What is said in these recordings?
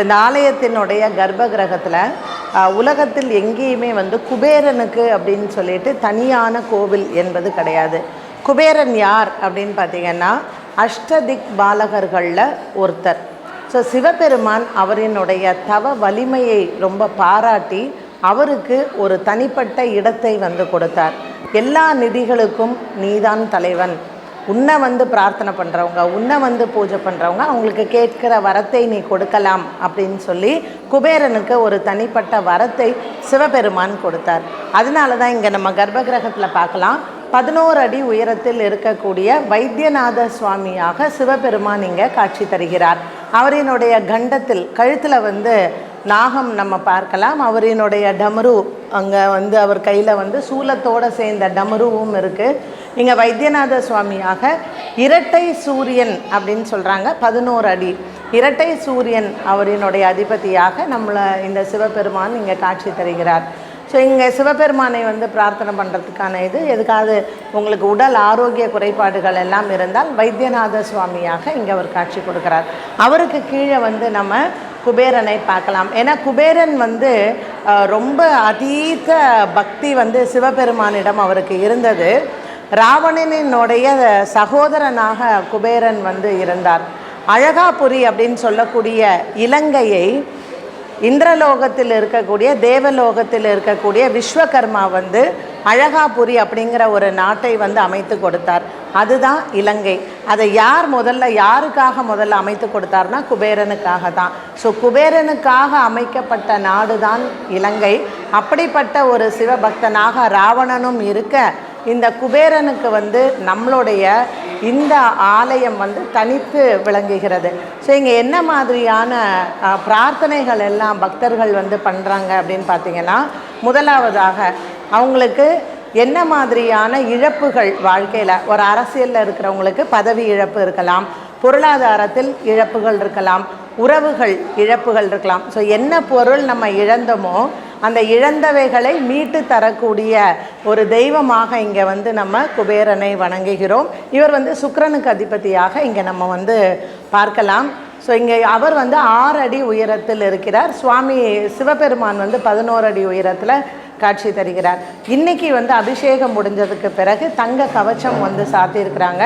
இந்த ஆலயத்தினுடைய கர்ப்ப கிரகத்தில் உலகத்தில் எங்கேயுமே வந்து குபேரனுக்கு அப்படின்னு சொல்லிட்டு தனியான கோவில் என்பது கிடையாது. குபேரன் யார் அப்படின்னு பார்த்தீங்கன்னா அஷ்டதிக் பாலகர்களில் ஒருத்தர். ஸோ சிவபெருமான் அவரினுடைய தவ வலிமையை ரொம்ப பாராட்டி அவருக்கு ஒரு தனிப்பட்ட இடத்தை வந்து கொடுத்தார். எல்லா நிதிகளுக்கும் நீதான் தலைவன். உன்னை வந்து பிரார்த்தனை பண்ணுறவங்க உன்னை வந்து பூஜை பண்ணுறவங்க அவங்களுக்கு கேட்கிற வரத்தை நீ கொடுக்கலாம் அப்படின்னு சொல்லி குபேரனுக்கு ஒரு தனிப்பட்ட வரத்தை சிவபெருமான் கொடுத்தார். அதனால தான் இங்கே நம்ம கர்ப்ப கிரகத்தில் பார்க்கலாம். பதினோரு அடி உயரத்தில் இருக்கக்கூடிய வைத்தியநாத சுவாமியாக சிவபெருமான் இங்கே காட்சி தருகிறார். அவரினுடைய கண்டத்தில் கழுத்தில் வந்து நாகம் நம்ம பார்க்கலாம். அவரினுடைய டமரு அங்கே வந்து அவர் கையில் வந்து சூலத்தோடு சேர்ந்த டமருவும் இருக்குது இங்கே வைத்தியநாத சுவாமியாக இரட்டை சூரியன் அப்படின்னு சொல்கிறாங்க பதினோரு அடி. இரட்டை சூரியன் அவரினுடைய அதிபதியாக நம்மளை இந்த சிவபெருமான் இங்கே காட்சி தருகிறார். ஸோ இங்கே சிவபெருமானை வந்து பிரார்த்தனை பண்ணுறதுக்கான இது. எதுக்காவது உங்களுக்கு உடல் ஆரோக்கிய குறைபாடுகள் எல்லாம் இருந்தால் வைத்தியநாத சுவாமியாக இங்கே அவர் காட்சி கொடுக்குறார். அவருக்கு கீழே வந்து நம்ம குபேரனை பார்க்கலாம். ஏன்னா குபேரன் வந்து ரொம்ப அதீத பக்தி வந்து சிவபெருமானிடம் அவருக்கு இருந்தது. ராவணனினுடைய சகோதரனாக குபேரன் வந்து இருந்தார். அழகாபுரி அப்படின்னு சொல்லக்கூடிய இலங்கையை இந்திரலோகத்தில் இருக்கக்கூடிய தேவலோகத்தில் இருக்கக்கூடிய விஸ்வகர்மா வந்து அழகாபுரி அப்படிங்கிற ஒரு நாட்டை வந்து அமைத்து கொடுத்தார். அதுதான் இலங்கை. அதை யார் முதல்ல யாருக்காக முதல்ல அமைத்து கொடுத்தார்னா குபேரனுக்காக தான். ஸோ குபேரனுக்காக அமைக்கப்பட்ட நாடு தான் இலங்கை. அப்படிப்பட்ட ஒரு சிவபக்தனாக ராவணனும் இருக்க இந்த குபேரனுக்கு வந்து நம்மளுடைய இந்த ஆலயம் வந்து தனித்து விளங்குகிறது. ஸோ இங்கே என்ன மாதிரியான பிரார்த்தனைகள் எல்லாம் பக்தர்கள் வந்து பண்ணுறாங்க அப்படின்னு பார்த்தீங்கன்னா முதலாவதாக அவங்களுக்கு என்ன மாதிரியான இழப்புகள் வாழ்க்கையில்? ஒரு அரசியலில் இருக்கிறவங்களுக்கு பதவி இழப்பு இருக்கலாம் பொருளாதாரத்தில் இழப்புகள் இருக்கலாம் உறவுகள் இழப்புகள் இருக்கலாம். ஸோ என்ன பொருள் நம்ம இழந்தோமோ அந்த இழந்தவைகளை மீட்டு தரக்கூடிய ஒரு தெய்வமாக இங்கே வந்து நம்ம குபேரனை வணங்குகிறோம். இவர் வந்து சுக்கரனுக்கு அதிபதியாக இங்கே நம்ம வந்து பார்க்கலாம். ஸோ இங்கே அவர் வந்து ஆறு அடி உயரத்தில் இருக்கிறார். சுவாமி சிவபெருமான் வந்து பதினோரு அடி உயரத்தில் காட்சி தருகிறார். இன்னைக்கு வந்து அபிஷேகம் முடிஞ்சதுக்கு பிறகு தங்க கவச்சம் வந்து சாத்தியிருக்கிறாங்க.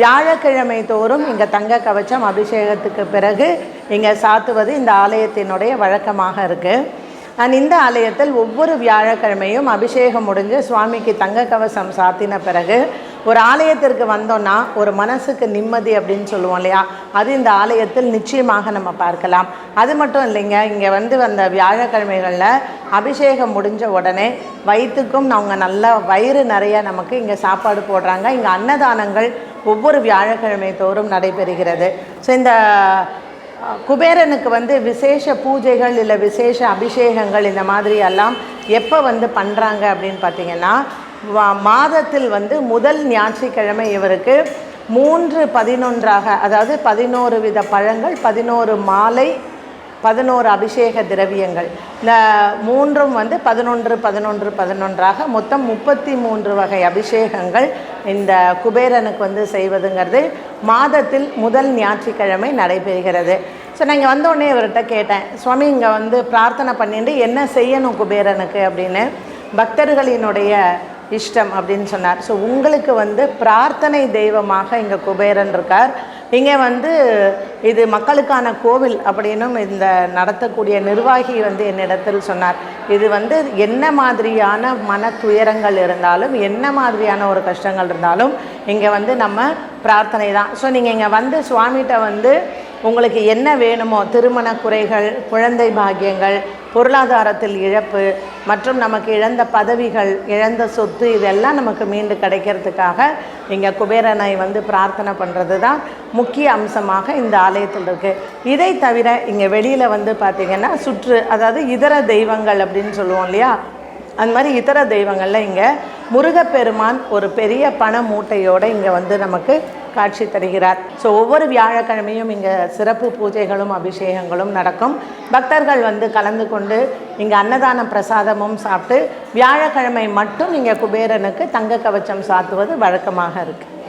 வியாழக்கிழமை தோறும் இங்கே தங்க கவச்சம் அபிஷேகத்துக்கு பிறகு இங்கே சாத்துவது இந்த ஆலயத்தினுடைய வழக்கமாக இருக்குது நான் இந்த ஆலயத்தில் ஒவ்வொரு வியாழக்கிழமையும் அபிஷேகம் முடிஞ்சு சுவாமிக்கு தங்க கவசம் சாத்தின பிறகு ஒரு ஆலயத்திற்கு வந்தோன்னா ஒரு மனசுக்கு நிம்மதி அப்படின்னு சொல்லுவோம் இல்லையா? அது இந்த ஆலயத்தில் நிச்சயமாக நம்ம பார்க்கலாம். அது மட்டும் இல்லைங்க இங்கே வந்து வந்த வியாழக்கிழமைகளில் அபிஷேகம் முடிஞ்ச உடனே வயிற்றுக்கும் அவங்க நல்லா வயிறு நிறைய நமக்கு இங்கே சாப்பாடு போடுறாங்க. இங்கே அன்னதானங்கள் ஒவ்வொரு வியாழக்கிழமை தோறும் நடைபெறுகிறது. ஸோ இந்த குபேரனுக்கு வந்து விசேஷ பூஜைகள் இல்லை விசேஷ அபிஷேகங்கள் இந்த மாதிரி எல்லாம் எப்போ வந்து பண்ணுறாங்க அப்படின்னு பார்த்தீங்கன்னா மாதத்தில் வந்து முதல் ஞாயிற்றுக்கிழமை இவருக்கு மூன்று பதினொன்றாக அதாவது பதினோரு வித பழங்கள் பதினோரு மாலை பதினோரு அபிஷேக திரவியங்கள். இந்த மூன்றும் வந்து பதினொன்று பதினொன்று பதினொன்றாக மொத்தம் முப்பத்தி மூன்று வகை அபிஷேகங்கள் இந்த குபேரனுக்கு வந்து செய்வதுங்கிறது மாதத்தில் முதல் ஞாயிற்றுக்கிழமை நடைபெறுகிறது. ஸோ நான் இங்கே வந்தோடனே இவர்கிட்ட கேட்டேன் சுவாமி இங்கே வந்து பிரார்த்தனை பண்ணிட்டு என்ன செய்யணும் குபேரனுக்கு? அப்படின்னு. பக்தர்களினுடைய இஷ்டம் அப்படின்னு சொன்னார். ஸோ உங்களுக்கு வந்து பிரார்த்தனை தெய்வமாக இங்கே குபேரன் இருக்கார். இங்கே வந்து இது மக்களுக்கான கோவில் அப்படின்னும் இந்த நடத்தக்கூடிய நிர்வாகி வந்து என்னிடத்தில் சொன்னார். இது வந்து என்ன மாதிரியான மன துயரங்கள் இருந்தாலும் என்ன மாதிரியான ஒரு கஷ்டங்கள் இருந்தாலும் இங்கே வந்து நம்ம பிரார்த்தனை தான். ஸோ நீங்கள் இங்கே வந்து சுவாமிகிட்ட வந்து உங்களுக்கு என்ன வேணுமோ திருமண குறைகள் குழந்தை பாக்கியங்கள் பொருளாதாரத்தில் இழப்பு மற்றும் நமக்கு இழந்த பதவிகள் இழந்த சொத்து இதெல்லாம் நமக்கு மீண்டு கிடைக்கிறதுக்காக இங்கே குபேரனை வந்து பிரார்த்தனை பண்ணுறது தான் முக்கிய அம்சமாக இந்த ஆலயத்தில் இருக்குது இதை தவிர இங்கே வெளியில் வந்து பார்த்திங்கன்னா சுற்று அதாவது இதர தெய்வங்கள் அப்படின்னு சொல்லுவோம் இல்லையா? அந்த மாதிரி இதர தெய்வங்களில் இங்கே முருகப்பெருமான் ஒரு பெரிய பண மூட்டையோடு இங்கே வந்து நமக்கு காட்சி தருகிறார். ஸோ ஒவ்வொரு வியாழக்கிழமையும் இங்கே சிறப்பு பூஜைகளும் அபிஷேகங்களும் நடக்கும். பக்தர்கள் வந்து கலந்து கொண்டு இங்கே அன்னதான பிரசாதமும் சாப்பிட்டு வியாழக்கிழமை மட்டும் இங்கே குபேரனுக்கு தங்க கவச்சம் சாத்துவது வழக்கமாக இருக்குது